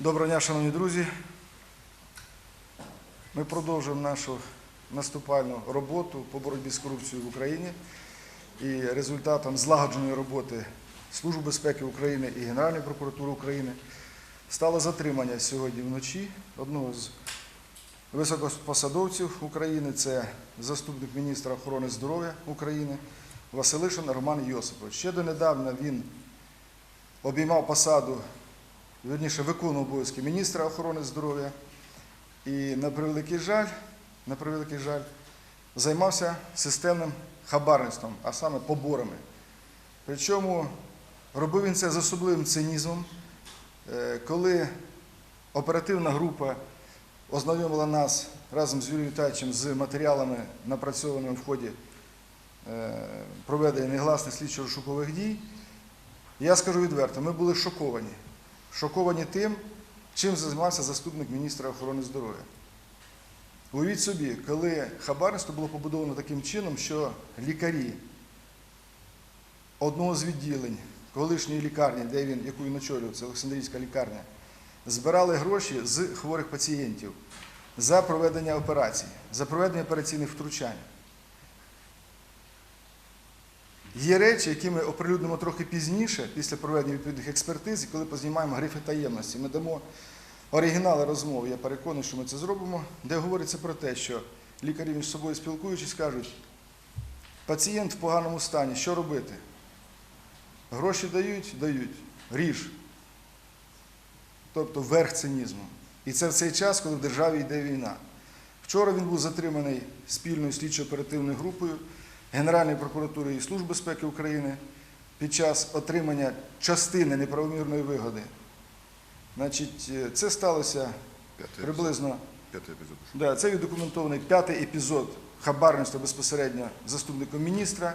Доброго дня, шановні друзі. Ми продовжуємо нашу наступальну роботу по боротьбі з корупцією в Україні. І результатом злагодженої роботи Служби безпеки України і Генеральної прокуратури України стало затримання сьогодні вночі одного з високопосадовців України. Це заступник міністра охорони здоров'я України Василишин Роман Йосипович. Ще донедавна він обіймав посаду вірніше виконував обов'язки міністра охорони здоров'я і на превеликий жаль, на превеликий жаль, займався системним хабарництвом, а саме поборами. Причому робив він це з особливим цинізмом, Е, коли оперативна група ознайомила нас разом з Юрієм Віталійовичем з матеріалами, напрацьованими в ході е, проведення негласних слідчо-розшукових дій, я скажу відверто, ми були шоковані. Шоковані тим, чим займався заступник міністра охорони здоров'я. Уявіть собі, коли хабарництво було побудовано таким чином, що лікарі одного з відділень колишньої лікарні, де він, яку він очолював, це Олександрійська лікарня, збирали гроші з хворих пацієнтів за проведення операцій, за проведення операційних втручань. Є речі, які ми оприлюднимо трохи пізніше, після проведення відповідних експертиз, і коли познімаємо грифи таємності. Ми дамо оригінали розмов, я переконаний, що ми це зробимо, де говориться про те, що лікарі між собою спілкуючись, кажуть, пацієнт в поганому стані, що робити? Гроші дають, дають, ріж. Тобто верх цинізму. І це в цей час, коли в державі йде війна. Вчора він був затриманий спільною слідчо-оперативною групою Генеральної прокуратури і Служби безпеки України під час отримання частини неправомірної вигоди. Значить, е, це сталося П'ятий приблизно. П'ятий епізод. Да, це віддокументований п'ятий епізод хабарництва безпосередньо заступником міністра.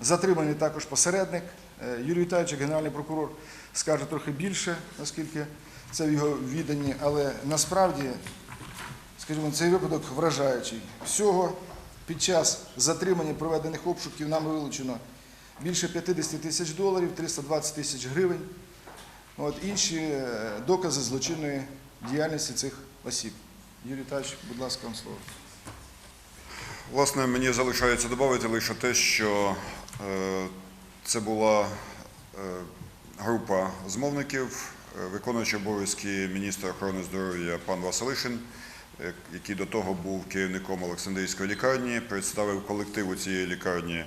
Затриманий також посередник. Е, Юрій Віталійович, генеральний прокурор, скаже трохи більше, оскільки це в його відданні, але насправді, скажімо, цей випадок вражаючий. Всього під час затримання проведених обшуків нами вилучено більше 50 тисяч доларів, 320 тисяч гривень. От, інші е, докази злочинної діяльності цих осіб. Юрій Віталійович, будь ласка, вам слово. Власне, мені залишається додати лише те, що е, це була е, група змовників, е, виконуючий обов'язки міністра охорони здоров'я пан Василишин, який до того був керівником Олександрійської лікарні, представив колективу цієї лікарні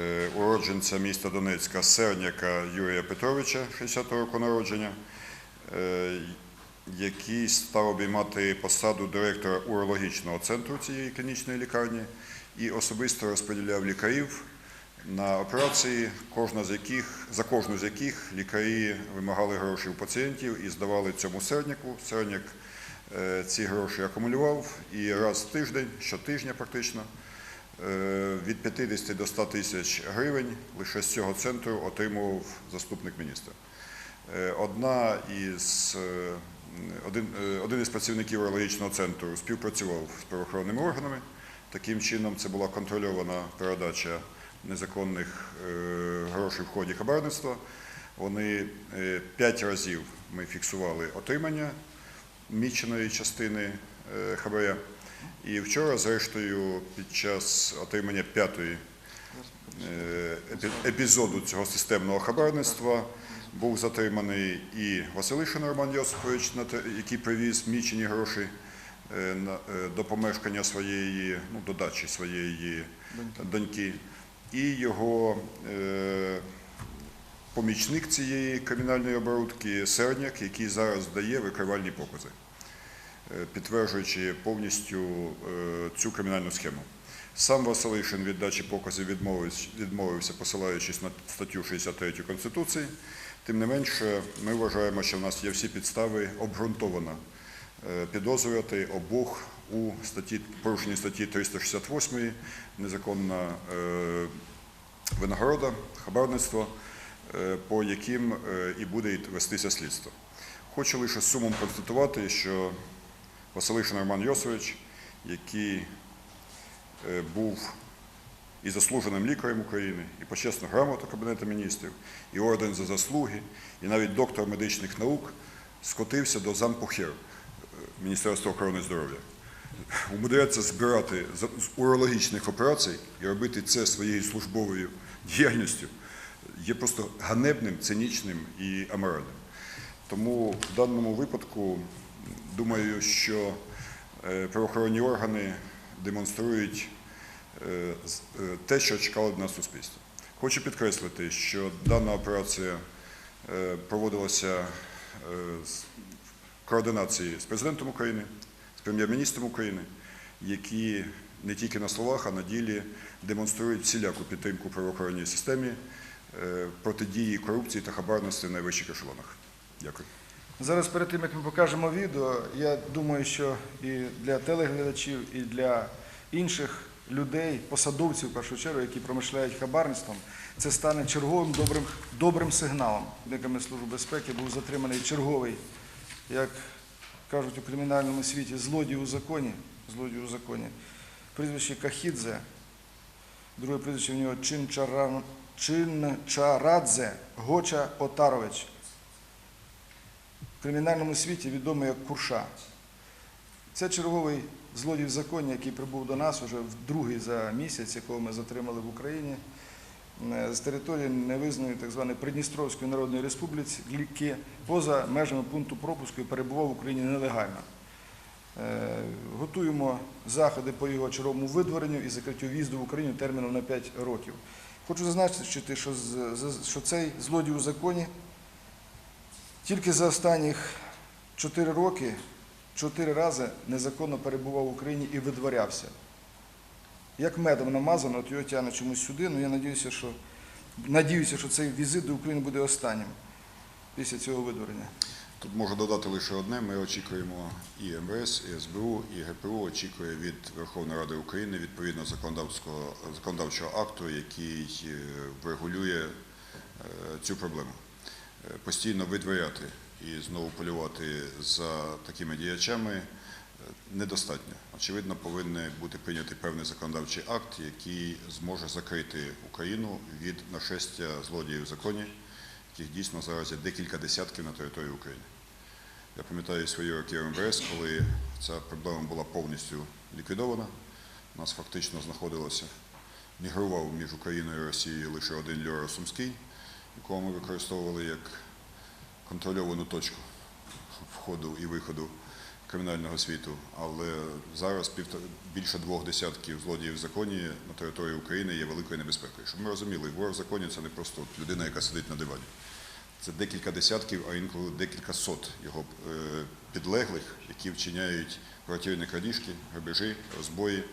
е, уродженця міста Донецька Серняка Юрія Петровича, 60-го року народження. е, який став обіймати посаду директора урологічного центру цієї клінічної лікарні і особисто розподіляв лікарів на операції, кожна з яких, за кожну з яких лікарі вимагали гроші у пацієнтів і здавали цьому серняку. Серняк ці гроші акумулював і раз в тиждень, щотижня практично, е, від 50 до 100 тисяч гривень лише з цього центру отримував заступник міністра. Е, Одна із е, один, е, один із працівників урологічного центру співпрацював з правоохоронними органами. Таким чином, це була контрольована передача незаконних е, грошей в ході хабарництва. Вони е, п'ять разів ми фіксували отримання міченої частини е, хабаря. І вчора, зрештою, під час отримання п'ятої е, епізоду цього системного хабарництва був затриманий і Василишин Роман Йосипович, який привіз мічені гроші е, до помешкання своєї, ну, до дачі своєї доньки, і його помічник цієї кримінальної оборудки Серняк, який зараз дає викривальні покази, е, підтверджуючи повністю е, цю кримінальну схему. Сам Василишин від дачі показів відмовився, посилаючись на статтю 63 Конституції. Тим не менше, ми вважаємо, що в нас є всі підстави обґрунтовано е, підозрювати обох у статті, порушенні статті 368 незаконна винагорода, хабарництво, по яким е, і буде вестися слідство. Хочу лише сумом констатувати, що Василишин Роман Йосович, який е, був і заслуженим лікарем України, і почесну грамоту Кабінету міністрів, і орден за заслуги, і навіть доктор медичних наук, скотився до зампухер е, Міністерства охорони здоров'я. Умудряється збирати з урологічних операцій і робити це своєю службовою діяльністю є просто ганебним, цинічним і аморальним. Тому в даному випадку думаю, що е, правоохоронні органи демонструють е, е, те, що чекало від нас суспільство. Хочу підкреслити, що дана операція проводилася з координації з президентом України, з прем'єр-міністром України, які не тільки на словах, а на ділі демонструють всіляку підтримку правоохоронній системі протидії корупції та хабарності в найвищих ешелонах. Дякую. Зараз перед тим, як ми покажемо відео, я думаю, що і для телеглядачів, і для інших людей, посадовців в першу чергу, які промишляють хабарництвом, це стане черговим добрим, добрим сигналом. Деками Служби безпеки був затриманий черговий, як кажуть у кримінальному світі, злодій у законі, злодій у законі. Прізвище Кахідзе, друге прізвище в нього Чинчара- Чинчарадзе Гоча Отарович в кримінальному світі відомий як Курша. Це черговий злодій в законі, який прибув до нас уже в другий за місяць, якого ми затримали в Україні е, з території невизнаної так званої Придністровської Народної Республіки поза межами пункту пропуску і перебував в Україні нелегально. Е, Готуємо заходи по його черговому видворенню і закриттю в'їзду в Україну терміном на 5 років. Хочу зазначити, що, що цей злодій у законі тільки за останніх 4 роки чотири рази незаконно перебував в Україні і видворявся. Як медом намазано, от його тягне чомусь сюди, але я надіюся, що, надіюся, що цей візит до України буде останнім після цього видворення. Тут можу додати лише одне. Ми очікуємо і МВС, і СБУ, і ГПУ очікує від Верховної Ради України відповідно законодавського законодавчого акту, який е, врегулює е, цю проблему. Е, Постійно видворяти і знову полювати за такими діячами недостатньо. Очевидно, повинен бути прийнятий певний законодавчий акт, який зможе закрити Україну від нашестя злодіїв в законі, яких дійсно зараз є декілька десятків на території України. Я пам'ятаю свої роки МВС, коли ця проблема була повністю ліквідована. У нас фактично знаходилося, мігрував між Україною і Росією лише один льоро Сумський, якого ми використовували як контрольовану точку входу і виходу кримінального світу. Але зараз більше двох десятків злодіїв в законі на території України є великою небезпекою. Щоб ми розуміли, вор в законі це не просто людина, яка сидить на дивані. Це декілька десятків, а інколи декілька сот його е, підлеглих, які вчиняють квартирні крадіжки, грабежі, розбої,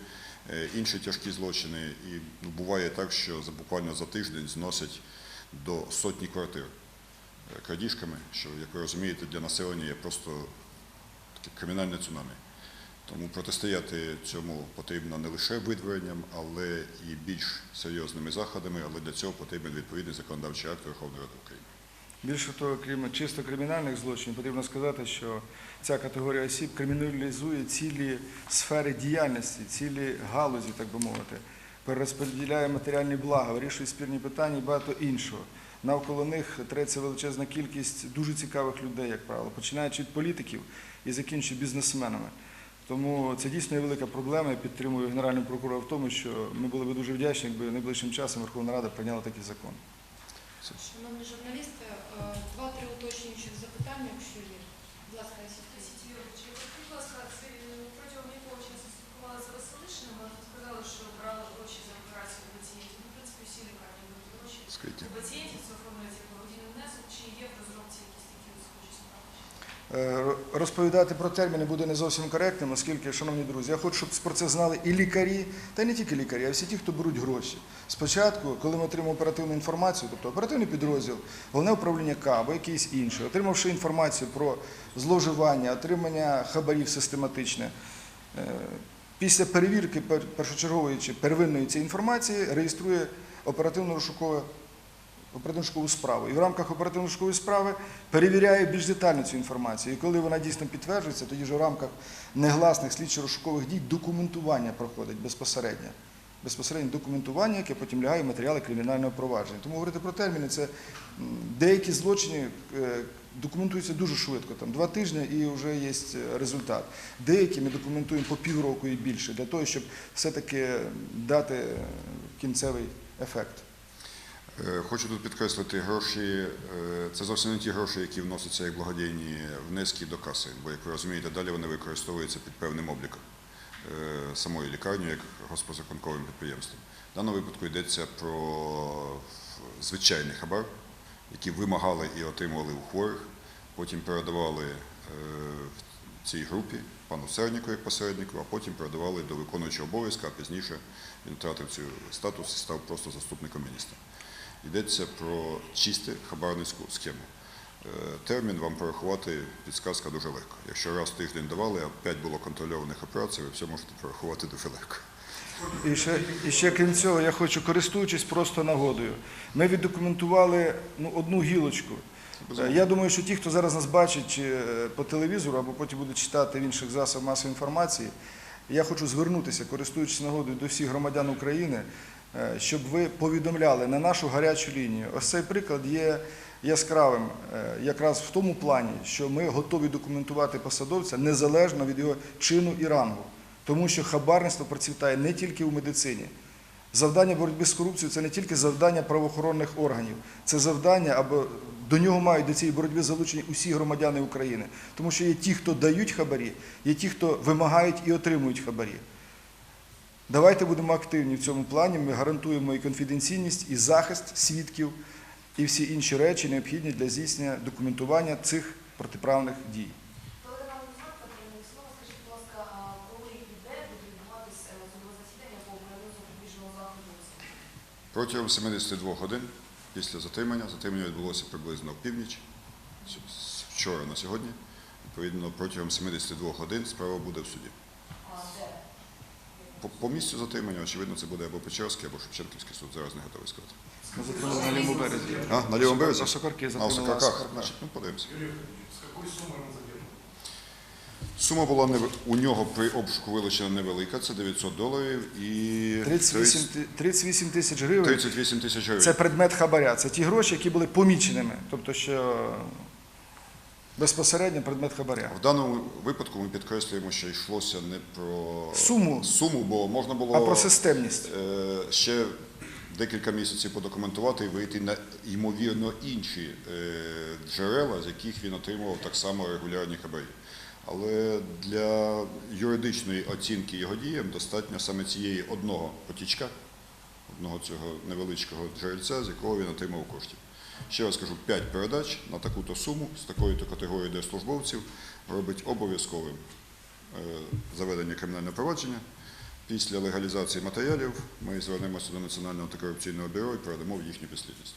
е, інші тяжкі злочини. І ну, буває так, що за буквально за тиждень зносять до сотні квартир е, крадіжками, що, як ви розумієте, для населення є просто кримінальне цунамі. Тому протистояти цьому потрібно не лише видворенням, але і більш серйозними заходами, але для цього потрібен відповідний законодавчий акт Верховної Ради України. Більше того, крім чисто кримінальних злочинів, потрібно сказати, що ця категорія осіб криміналізує цілі сфери діяльності, цілі галузі, так би мовити, перерозподіляє матеріальні блага, вирішує спірні питання і багато іншого. Навколо них треться величезна кількість дуже цікавих людей, як правило, починаючи від політиків і закінчуючи бізнесменами. Тому це дійсно є велика проблема. Я підтримую генерального прокурора в тому, що ми були б дуже вдячні, якби найближчим часом Верховна Рада прийняла такий закон. Шановні журналісти, е, два-три уточнюючих запитання, якщо є. Будь ласка, Юрійович, будь ласка, це протягом якого часу спілкувалися з Василишиним, ви сказали, що брали гроші за операцію в лікарні беруть гроші. Скажіть. У пацієнтів це оформлюється благодійний внесок, чи є в розробці якісь такі схожі справи? Розповідати про терміни буде не зовсім коректним, оскільки, шановні друзі, я хочу, щоб про це знали і лікарі, та не тільки лікарі, а всі ті, хто беруть гроші. Спочатку, коли ми отримали оперативну інформацію, тобто оперативний підрозділ, головне управління К або якийсь інший, отримавши інформацію про зловживання, отримання хабарів систематичне, е, після перевірки пер- першочергової чи первинної цієї інформації реєструє оперативно-розшукове оперативно-шукову справу. І в рамках оперативно-шукової справи перевіряє більш детально цю інформацію. І коли вона дійсно підтверджується, тоді ж в рамках негласних слідчо-розшукових дій документування проходить безпосередньо. Безпосередньо документування, яке потім лягає в матеріали кримінального провадження. Тому говорити про терміни це деякі злочини е, документуються дуже швидко, там два тижні і вже є результат. Деякі ми документуємо по півроку і більше, для того, щоб все-таки дати кінцевий ефект. Е, Хочу тут підкреслити гроші. е, Це зовсім не ті гроші, які вносяться як благодійні внески до каси. Бо, як ви розумієте, далі вони використовуються під певним обліком е, самої лікарні як госпозаконковим підприємством. В даному випадку йдеться про звичайний хабар, які вимагали і отримували у хворих, потім передавали в цій групі пану Серніку як посереднику, а потім передавали до виконуючого обов'язка, а пізніше він втратив цю статус і став просто заступником міністра. Йдеться про чисте хабарницьку схему. Е, Термін вам порахувати підсказка дуже легко. Якщо раз в тиждень давали, а 5 було контрольованих операцій, ви все можете порахувати дуже легко. І ще, і ще крім цього, я хочу, користуючись просто нагодою, ми віддокументували ну, одну гілочку. Е, Я думаю, що ті, хто зараз нас бачить е, по телевізору або потім буде читати в інших засобах масової інформації, я хочу звернутися, користуючись нагодою до всіх громадян України, щоб ви повідомляли на нашу гарячу лінію. Ось цей приклад є яскравим е, якраз в тому плані, що ми готові документувати посадовця незалежно від його чину і рангу. Тому що хабарництво процвітає не тільки у медицині. Завдання боротьби з корупцією це не тільки завдання правоохоронних органів, це завдання, або до нього мають до цієї боротьби залучені усі громадяни України. Тому що є ті, хто дають хабарі, є ті, хто вимагають і отримують хабарі. Давайте будемо активні в цьому плані. Ми гарантуємо і конфіденційність, і захист свідків, і всі інші речі необхідні для здійснення документування цих протиправних дій. Коли нам знак потрібний скажіть, будь ласка, а коли буде відбуватися засідання по обранню запобіжного заходу? Протягом 72 годин після затримання, затримання відбулося приблизно в північ, вчора на сьогодні. Відповідно, протягом 72 годин справа буде в суді. По, по місцю затримання, очевидно, це буде або Печерський, або Шевченківський суд. Зараз не готовий сказати. Ми затримали на лівому березі. А, на лівому березі? На Сокарки А, в затримали. Сокарках. Значить, ну, подивимося. Юрий Евгеньевич, с какой суммой он задержан? Сума була нев- у нього при обшуку вилучена невелика, це 900 доларів і 38 ти- 38 тисяч гривень 38 тисяч гривень. це предмет хабаря. Це ті гроші, які були поміченими. Тобто, що безпосередньо предмет хабаря. В даному випадку ми підкреслюємо, що йшлося не про Суму. суму бо можна було А про системність. е, ще декілька місяців подокументувати і вийти на ймовірно інші е, джерела, з яких він отримував так само регулярні хабарі. Але для юридичної оцінки його діям достатньо саме цієї одного потічка, одного цього невеличкого джерельця, з якого він отримав коштів. Ще раз кажу, 5 передач на таку-то суму з такою-то категорією держслужбовців робить обов'язковим е, заведення кримінального провадження. Після легалізації матеріалів ми звернемося до Національного антикорупційного бюро і передамо в їхню підслідність.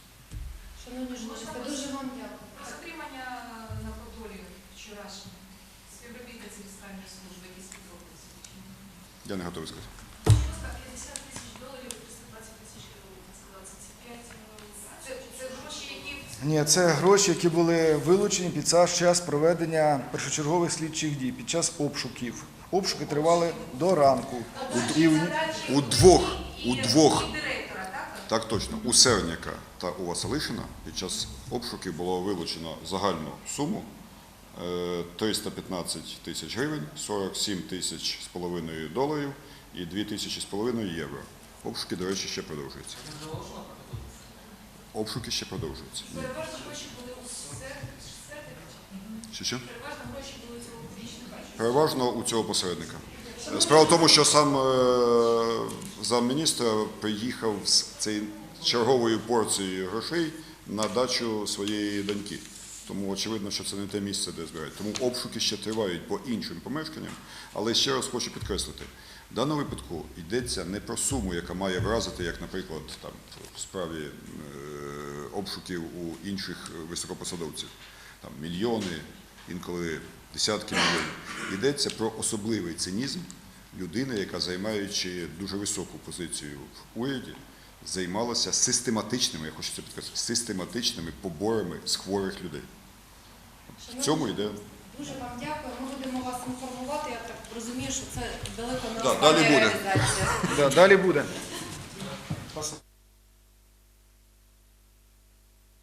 Шановні журналісти, дуже вам дякую. Затримання на Подолі вчорашнє. Співробітниці фіскальної служби, які співробітниці. Я не готовий сказати. 50 тисяч доларів, 320 тисяч гривень, так сказати, це 5. Це, це гроші, які Ні, це гроші, які були вилучені під час проведення першочергових слідчих дій, під час обшуків. Обшуки тривали до ранку. І в- У двох, у двох, директора, так? точно, у Серняка та у Василишина під час обшуків було вилучено загальну суму е, 315 тисяч гривень, 47 тисяч з половиною доларів і 2 тисячі з половиною євро. Обшуки, до речі, ще продовжуються. Обшуки ще продовжуються. Переважно гроші були у. Що що? Переважно гроші були у цього публічного. Переважно у цього посередника. Справа в тому, що сам е, замміністра приїхав з цією черговою порцією грошей на дачу своєї доньки. Тому очевидно, що це не те місце, де збирають. Тому обшуки ще тривають по іншим помешканням. Але ще раз хочу підкреслити, в даному випадку йдеться не про суму, яка має вразити, як, наприклад, там в справі е, обшуків у інших високопосадовців. Там мільйони, інколи десятки мільйонів. Йдеться про особливий цинізм людини, яка, займаючи дуже високу позицію в уряді, займалася систематичними, я хочу це підкреслити, систематичними поборами з хворих людей. В цьому йде. Дуже вам дякую. Ми будемо вас інформувати. Я так розумію, що це далеко не Да, далі буде. Да, далі буде.